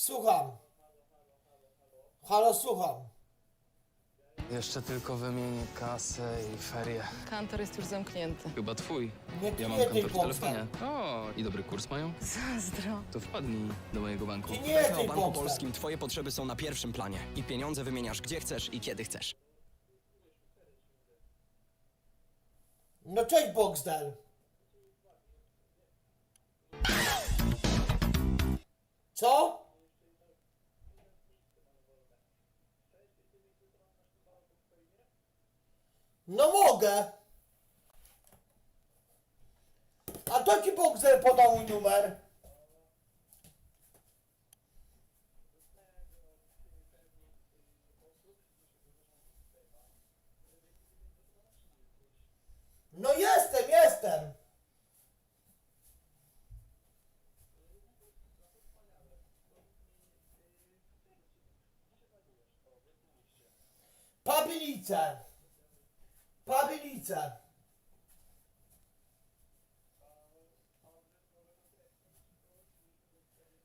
Słucham. Halo, słucham. Jeszcze tylko wymienię kasę i ferie. Kantor jest już zamknięty. Chyba twój. Nie Ja mam tej w telefonie. O, i dobry kurs mają? Zazdro. To wpadnij do mojego banku. Nie, tej o Banku. Polskim, twoje potrzeby są na pierwszym planie i pieniądze wymieniasz gdzie chcesz i kiedy chcesz. No cześć Boxdel. Co? No mogę. A to ci Boxdel podał numer. No jestem, jestem. Pabilice.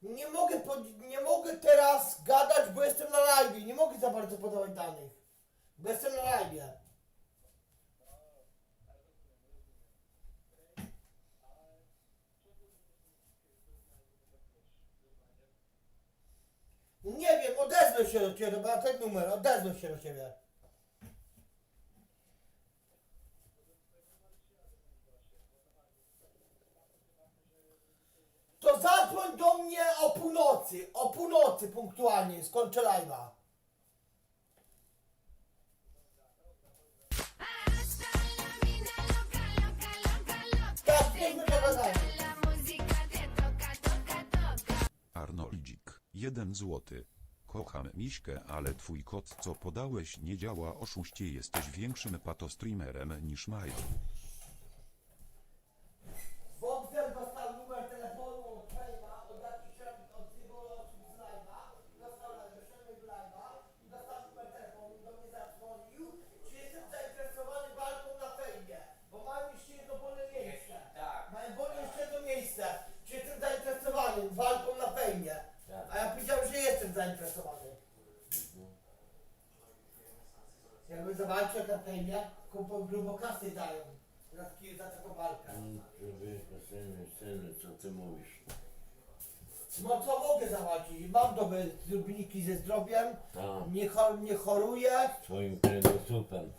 Nie mogę, nie mogę teraz gadać, bo jestem na live. Nie mogę za bardzo podawać danych. Bo jestem na live. Nie wiem, odezwę się do ciebie, bo ten numer, odezwę się do ciebie. To zadzwoń do mnie o północy, o północy punktualnie, skończę live'a. Tak, pogadamy. Arnoldzik, jeden złoty. Kocham miśkę, ale twój kod co podałeś nie działa oszuście jesteś większym patostreamerem niż Maja. Boxer dostał numer telefonu od Fejma, od jakichś od jego osób z live'a, dostał wyszedłem z live'a, dostał numer telefonu, do mnie zadzwonił, czy jestem zainteresowany walką na Fejmie, bo mają jeszcze jedno wolne miejsce. Tak. Mają wolne jeszcze jedno miejsce. Czy jestem zainteresowany walką na Fejmie? A ja powiedziałem, że jestem zainteresowany. Jakby zawalczył na Fejmie, kupą grubo kasy dają. Za, taki- za taką walkę. Synu, synu, co ty mówisz? No co mogę zawalczyć? Mam dobre wyniki ze zdrowiem, Tak, nie, cho- nie choruję, twoim kręgosłupem.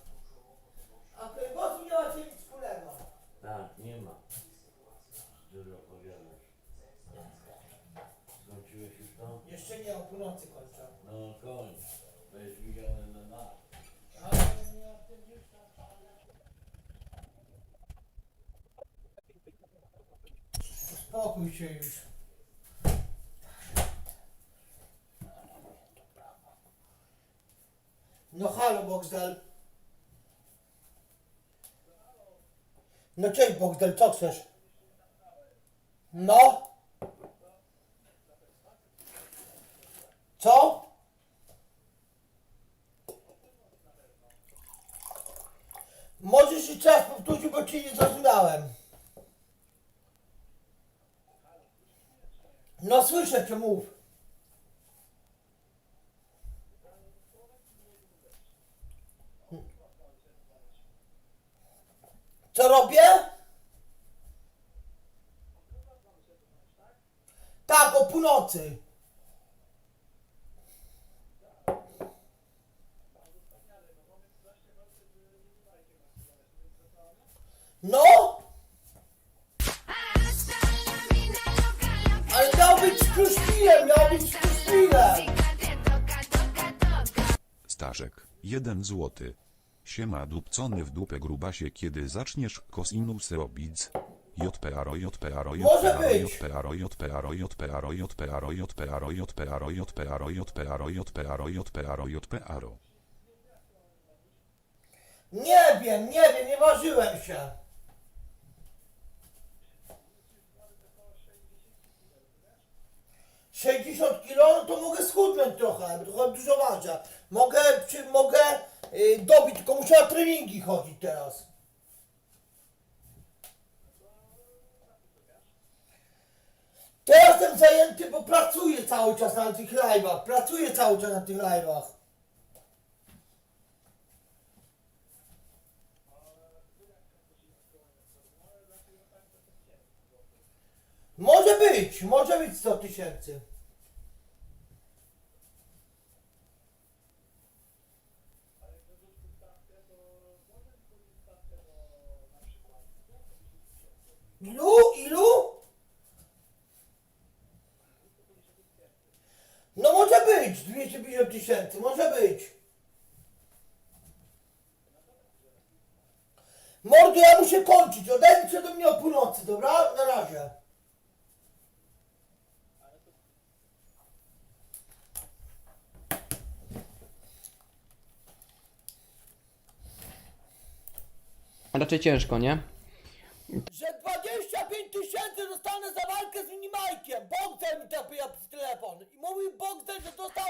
a kręgosłup nie ma nic wspólnego. Tak, nie ma. Dużo opowiadasz. Skończyłeś już to? Jeszcze nie, o północy kończę. No kończ. To jest widziane na nas. Ale nie o tym już tak. Uspokój się już. No halo Boxdel. No cześć Boxdel, co chcesz? No? Co? Możesz jeszcze raz powtórzyć, bo ci nie zrozumiałem. No słyszę cię, mów. Co robię? Tak, o północy. No? Kruszwilem. Staszek, jeden złoty. Siema dupcony w dupę grubasie kiedy zaczniesz kosinus robić. JPARO JPARO Może. JPARO JPARO JPARO JPARO JPARO JPARO JPARO JPARO JPARO JPARO JPARO Nie wiem, nie wiem, nie ważyłem się. Sześćdziesiąt kilo, no to mogę schudnąć trochę, trochę dużo ważę. Mogę, czy mogę y, dobić, tylko muszę na treningi chodzić teraz. Ja jestem zajęty, bo pracuję cały czas na tych live'ach. Pracuję cały czas na tych live'ach. Może być, może być 100 tysięcy. Ilu? Ilu? No może być, 250 tysięcy, może być. Mordo, ja muszę kończyć, odejdźcie do mnie o północy, dobra? Na razie. Raczej ciężko, nie? Że 25 tysięcy dostanę za walkę z Minimajkiem. Bogdan mi z telefon. I mówi Bogdan, że dostał